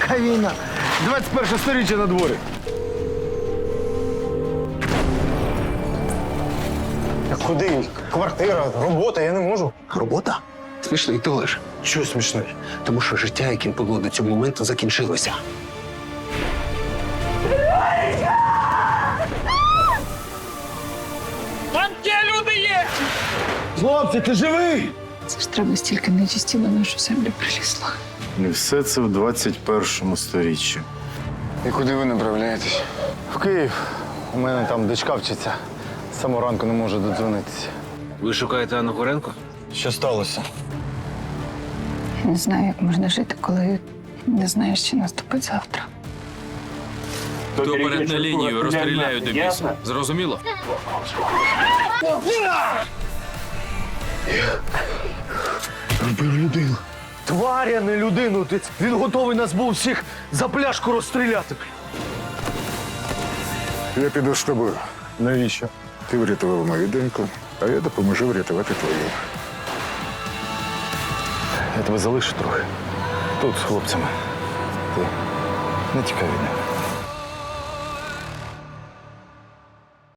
Яка війна? 21 сторіччя на дворі. Куди? Квартира, робота, я не можу. Робота? Смішний ти лиш. Чого смішний? Тому що життя, яким було до цього моменту, закінчилося. Хлопці, ти живий? Це ж треба стільки нечисті на нашу землю прилізло. І все це в 21 сторіччі. І куди ви направляєтесь? В Київ. У мене там дочка вчиться. З самого ранку не можу додзвонитися. Ви шукаєте Анну Горенко? Що сталося? Не знаю, як можна жити, коли не знаєш, що наступить завтра. Хто перед на лінію розстріляють до біса. Зрозуміло? Тваря, не людину. Ти- Він готовий нас був всіх за пляшку розстріляти. Я піду з тобою. Навіщо? Ти врятував мою доньку, а я допоможу врятувати твою. Я тебе залишу трохи. Тут з хлопцями. Ти не тікай від них.